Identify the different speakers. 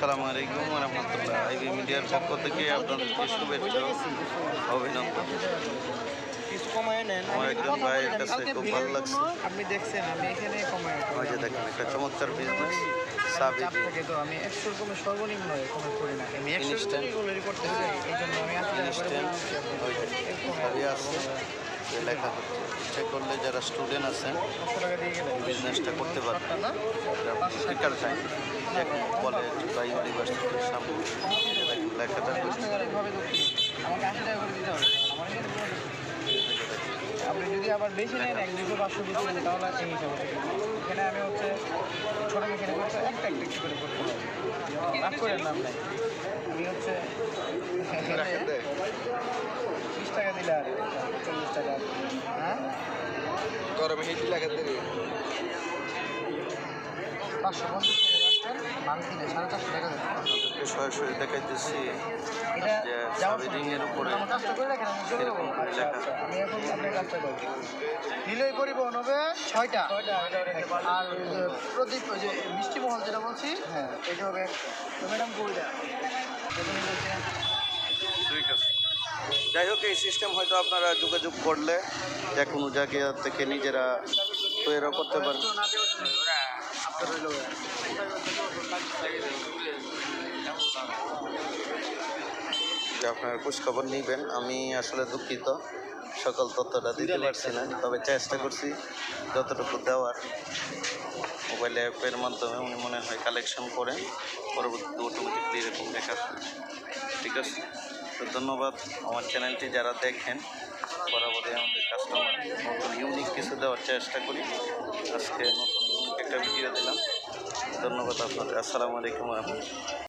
Speaker 1: আসসালামু আলাইকুম রহমতুল্লাহ। আইবি মিডিয়ার পক্ষ থেকে আপনাদেরকে শুভেচ্ছা অভিনন্দন। আমার একজন ভাইয়ের কাছে খুব ভালো লাগছে।
Speaker 2: আপনি দেখছেন আমি এখানে কমায়
Speaker 1: যে দেখেন একটা চমৎকার বিজনেস সাবি
Speaker 2: তো আমি একশো রকমের সর্বনিম্ন কমে করি না। আমি একশো. রকমের করতেছি এই জন্য আমি আশি
Speaker 1: যে লেখা হচ্ছে। ইচ্ছে করলে যারা স্টুডেন্ট আছেন বিজনেসটা করতে পারবেন।
Speaker 2: না
Speaker 1: বিকাল টাইম এখন কলেজ বা ইউনিভার্সিটির সামনে। লেখাটা
Speaker 2: আপনি যদি আবার বেশি নেন এক দুশো পাঁচশো বেশি নেন তাহলে এই হিসাবে। এখানে আমি হচ্ছে ছোটো মেশিনে করতে একটা একটা করে করতে আমি হচ্ছে সাড়ে চারশো টাকা দেবেন
Speaker 1: আপনাদেরকে সরাসরি দেখাইতেছি। সাবিডিং এর উপরে এরকম করে
Speaker 2: আচ্ছা
Speaker 1: লেখা।
Speaker 2: আমি এখন আপনার নিলয় পরিবহন হবে ছয়টা। আর প্রদীপ ওই যে মিষ্টি মহল যেটা বলছি হ্যাঁ। এটা হবে তো ম্যাডাম করে
Speaker 1: ঠিক আছে যাই হোক, এই সিস্টেম হয়তো আপনারা যোগাযোগ করলে যে কোনো জায়গা থেকে নিজেরা তৈরি করতে পারেন আপনারা খোঁজখবর নেবেন, আমি আসলে দুঃখিত। সকল তথ্যটা দিতে পারছি না, তবে চেষ্টা করছি যতটুকু দেওয়ার। মোবাইল অ্যাপের মাধ্যমে উনি মনে হয় কালেকশন করে, পরবর্তীতে অটোমেটিকলি এরকম দেখা ঠিক আছে? তো ধন্যবাদ আমার চ্যানেলটি যারা দেখেন বরাবরই আমাদের কাস্টমার নতুন ইউনিক কিছু দেওয়ার চেষ্টা করি। আজকে নতুন ইউনিক একটা ভিডিও দিলাম। ধন্যবাদ আপনাদের। আসসালামু আলাইকুম রহমতুল্লাহ।